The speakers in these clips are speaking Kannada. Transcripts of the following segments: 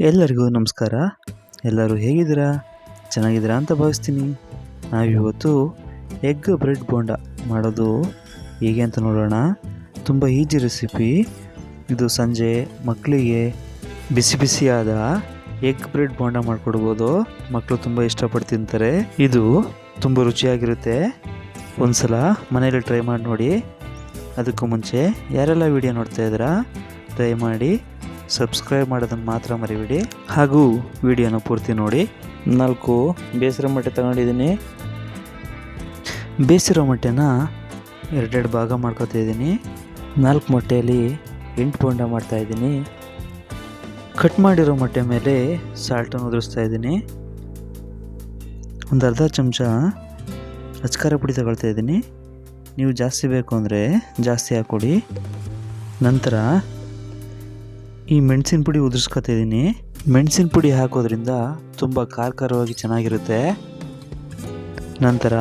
ಎಲ್ಲರಿಗೂ ನಮಸ್ಕಾರ. ಎಲ್ಲರೂ ಹೇಗಿದ್ದೀರಾ? ಚೆನ್ನಾಗಿದ್ದೀರಾ ಅಂತ ಭಾವಿಸ್ತೀನಿ. ನಾವಿವತ್ತು ಎಗ್ ಬ್ರೆಡ್ ಬೋಂಡ ಮಾಡೋದು ಹೇಗೆ ಅಂತ ನೋಡೋಣ. ತುಂಬ ಈಜಿ ರೆಸಿಪಿ. ಇದು ಸಂಜೆ ಮಕ್ಕಳಿಗೆ ಬಿಸಿ ಬಿಸಿಯಾದ ಎಗ್ ಬ್ರೆಡ್ ಬೋಂಡ ಮಾಡಿಕೊಡ್ಬೋದು. ಮಕ್ಕಳು ತುಂಬ ಇಷ್ಟಪಟ್ಟು ತಿಂತಾರೆ ಇದು ತುಂಬ ರುಚಿಯಾಗಿರುತ್ತೆ. ಒಂದ್ಸಲ ಮನೇಲಿ ಟ್ರೈ ಮಾಡಿ ನೋಡಿ. ಅದಕ್ಕೂ ಮುಂಚೆ ಯಾರೆಲ್ಲ ವಿಡಿಯೋ ನೋಡ್ತಾ ಇದ್ದೀರಾ ಟ್ರೈ ಮಾಡಿ ಸಬ್ಸ್ಕ್ರೈಬ್ ಮಾಡೋದನ್ನು ಮಾತ್ರ ಮರಿಬೇಡಿ. ಹಾಗೂ ವಿಡಿಯೋನ ಪೂರ್ತಿ ನೋಡಿ. ನಾಲ್ಕು, ಬೇಸರ ಮೊಟ್ಟೆ ತಗೊಂಡಿದ್ದೀನಿ. ಬೇಸಿರೋ ಮೊಟ್ಟೆನ ಎರಡೆರಡು ಭಾಗ ಮಾಡ್ಕೊತಾ ಇದ್ದೀನಿ. ನಾಲ್ಕು ಮೊಟ್ಟೆಯಲ್ಲಿ ಎಂಟು ಪೌಂಡ ಮಾಡ್ತಾಯಿದ್ದೀನಿ ಕಟ್ ಮಾಡಿರೋ ಮೊಟ್ಟೆ ಮೇಲೆ ಸಾಲ್ಟನ್ನು ಉದುರಿಸ್ತಾ ಇದ್ದೀನಿ. ಒಂದು ಅರ್ಧ ಚಮಚ ಅಚ್ಕಾರ ಪುಡಿ ತಗೊಳ್ತಾ ಇದ್ದೀನಿ. ನೀವು ಜಾಸ್ತಿ ಬೇಕು ಅಂದರೆ ಜಾಸ್ತಿ ಹಾಕ್ಕೊಡಿ. ನಂತರ ಈ ಮೆಣಸಿನ ಪುಡಿ ಉದುರಿಸ್ಕೊತಾ ಇದ್ದೀನಿ ಮೆಣಸಿನ ಪುಡಿ ಹಾಕೋದ್ರಿಂದ ತುಂಬ ಖಾರ ಖಾರವಾಗಿ ಚೆನ್ನಾಗಿರುತ್ತೆ. ನಂತರ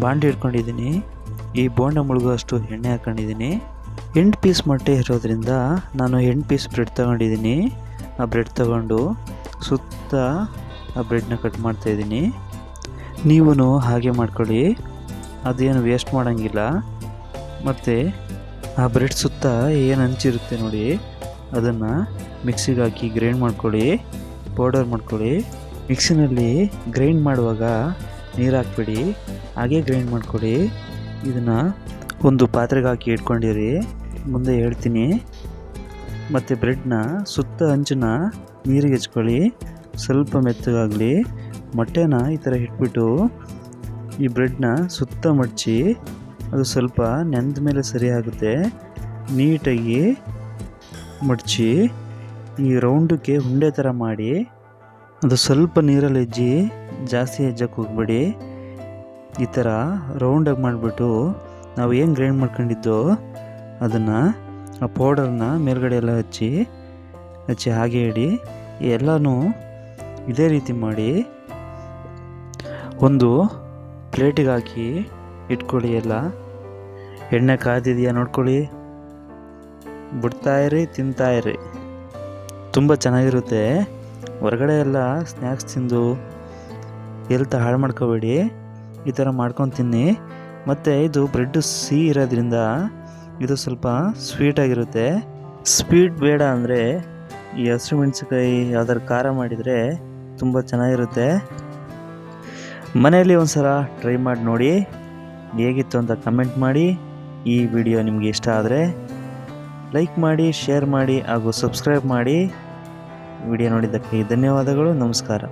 ಬಾಂಡಿ ಇಟ್ಕೊಂಡಿದ್ದೀನಿ. ಈ ಬೋಂಡ ಮುಳುಗುವಷ್ಟು ಎಣ್ಣೆ ಹಾಕೊಂಡಿದ್ದೀನಿ. ಎಂಟು ಪೀಸ್ ಮೊಟ್ಟೆ ಇರೋದ್ರಿಂದ ನಾನು ಎಂಟು ಪೀಸ್ ಬ್ರೆಡ್ ತಗೊಂಡಿದ್ದೀನಿ. ಆ ಬ್ರೆಡ್ ತಗೊಂಡು ಸುತ್ತ ಆ ಬ್ರೆಡ್ನ ಕಟ್ ಮಾಡ್ತಾ ಇದ್ದೀನಿ ನೀವು ಹಾಗೆ ಮಾಡ್ಕೊಳ್ಳಿ. ಅದೇನು ವೇಸ್ಟ್ ಮಾಡೋಂಗಿಲ್ಲ. ಮತ್ತು ಆ ಬ್ರೆಡ್ ಸುತ್ತ ಏನು ಹಂಚಿರುತ್ತೆ ನೋಡಿ. ಅದನ್ನು ಮಿಕ್ಸಿಗೆ ಹಾಕಿ ಗ್ರೈಂಡ್ ಮಾಡ್ಕೊಳ್ಳಿ ಪೌಡರ್ ಮಾಡ್ಕೊಳ್ಳಿ. ಮಿಕ್ಸಿನಲ್ಲಿ ಗ್ರೈಂಡ್ ಮಾಡುವಾಗ ನೀರು ಹಾಕ್ಬೇಡಿ. ಹಾಗೆ ಗ್ರೈಂಡ್ ಮಾಡ್ಕೊಳ್ಳಿ. ಇದನ್ನು ಒಂದು ಪಾತ್ರೆಗೆ ಹಾಕಿ ಇಟ್ಕೊಂಡಿರಿ. ಮುಂದೆ ಹೇಳ್ತೀನಿ. ಮತ್ತು ಬ್ರೆಡ್ನ ಸುತ್ತ ಹಂಚನ್ನ ನೀರಿಗೆ ಹೆಚ್ಕೊಳ್ಳಿ. ಸ್ವಲ್ಪ ಮೆತ್ತಗಾಗಲಿ. ಮೊಟ್ಟೆನ ಈ ಥರ ಇಟ್ಬಿಟ್ಟು ಈ ಬ್ರೆಡ್ನ ಸುತ್ತ ಮಡಚಿ, ಅದು ಸ್ವಲ್ಪ ನೆಂದ ಮೇಲೆ ಸರಿಯಾಗುತ್ತೆ ನೀಟಾಗಿ ಮಡಚಿ ಈ ರೌಂಡಕ್ಕೆ ಉಂಡೆ ಥರ ಮಾಡಿ, ಅದು ಸ್ವಲ್ಪ ನೀರಲ್ಲಿ ಹೆಜ್ಜಿ ಜಾಸ್ತಿ ಹೆಜ್ಜಕ್ಕೆ ಹೋಗ್ಬೇಡಿ. ಈ ಥರ ರೌಂಡಾಗಿ ಮಾಡಿಬಿಟ್ಟು ನಾವು ಏನು ಗ್ರೈಂಡ್ ಮಾಡ್ಕೊಂಡಿದ್ದೋ ಅದನ್ನು ಆ ಪೌಡರ್ನ ಮೇಲ್ಗಡೆ ಎಲ್ಲ ಹಚ್ಚಿ ಹಚ್ಚಿ ಹಾಗೆ ಇಡಿ, ಎಲ್ಲನೂ ಇದೇ ರೀತಿ ಮಾಡಿ ಒಂದು ಪ್ಲೇಟಿಗೆ ಹಾಕಿ ಇಟ್ಕೊಳ್ಳಿ ಎಲ್ಲ. ಎಣ್ಣೆ ಕಾದಿದೆಯಾ ನೋಡ್ಕೊಳ್ಳಿ. ಬಿಡ್ತಾ ಇರಿ ತಿಂತಾ ಇರಿ ತುಂಬ ಚೆನ್ನಾಗಿರುತ್ತೆ. ಹೊರಗಡೆ ಎಲ್ಲ ಸ್ನ್ಯಾಕ್ಸ್ ತಿಂದು ಎಲ್ತ ಹಾಳು ಮಾಡ್ಕೋಬೇಡಿ. ಈ ಥರ ಮಾಡ್ಕೊಂಡು ತಿನ್ನಿ. ಮತ್ತು ಇದು ಬ್ರೆಡ್ ಸಿಹಿ ಇರೋದ್ರಿಂದ ಇದು ಸ್ವಲ್ಪ ಸ್ವೀಟಾಗಿರುತ್ತೆ ಸ್ವೀಟ್ ಬೇಡ ಅಂದರೆ ಈ ಹಸಿರು ಮೆಣಸಿನ್ಕಾಯಿ ಯಾವ್ದಾದ್ರು ಖಾರ ಮಾಡಿದರೆ ತುಂಬ ಚೆನ್ನಾಗಿರುತ್ತೆ. ಮನೆಯಲ್ಲಿ ಒಂದು ಸಲ ಟ್ರೈ ಮಾಡಿ ನೋಡಿ. ಹೇಗಿತ್ತು ಅಂತ ಕಮೆಂಟ್ ಮಾಡಿ. ಈ ವಿಡಿಯೋ ನಿಮಗೆ ಇಷ್ಟ ಆದರೆ ಲೈಕ್ ಮಾಡಿ ಶೇರ್ ಮಾಡಿ ಹಾಗೂ ಸಬ್ಸ್ಕ್ರೈಬ್ ಮಾಡಿ. ವಿಡಿಯೋ ನೋಡಿದ್ದಕ್ಕೆ ಧನ್ಯವಾದಗಳು. ನಮಸ್ಕಾರ.